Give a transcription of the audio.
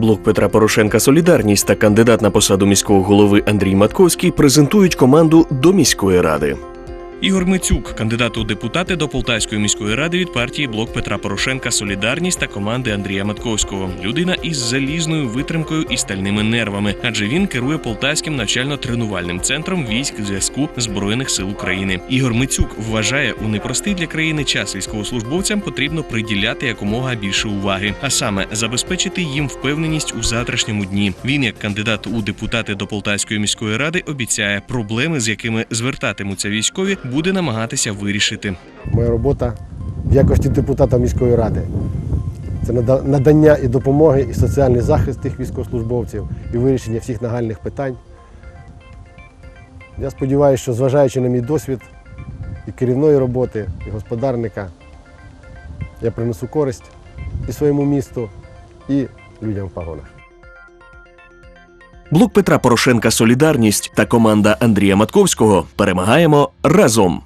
Блок Петра Порошенка Солідарність та кандидат на посаду міського голови Андрій Матковський презентують команду до міської ради. Ігор Мицюк, кандидат у депутати до Полтавської міської ради від партії Блок Петра Порошенка Солідарність та команди Андрія Матковського. Людина із залізною витримкою і стальними нервами, адже він керує Полтавським навчально-тренувальним центром військ зв'язку збройних сил України. Ігор Мицюк вважає, у непростий для країни час військовослужбовцям потрібно приділяти якомога більше уваги, а саме забезпечити їм впевненість у завтрашньому дні. Він, як кандидат у депутати до Полтавської міської ради, обіцяє проблеми, з якими звертатимуться військові, буде намагатися вирішити. Моя робота в якості депутата міської ради. Це нада- надання і допомоги, і соціальний захист тих військовослужбовців, і вирішення всіх нагальних питань. Я сподіваюся, що зважаючи на мій досвід і керівної роботи, і господарника, я принесу користь і своєму місту, і людям в пагонах. Блок Петра Порошенка Солідарність та команда Андрія Матковського перемагаємо разом.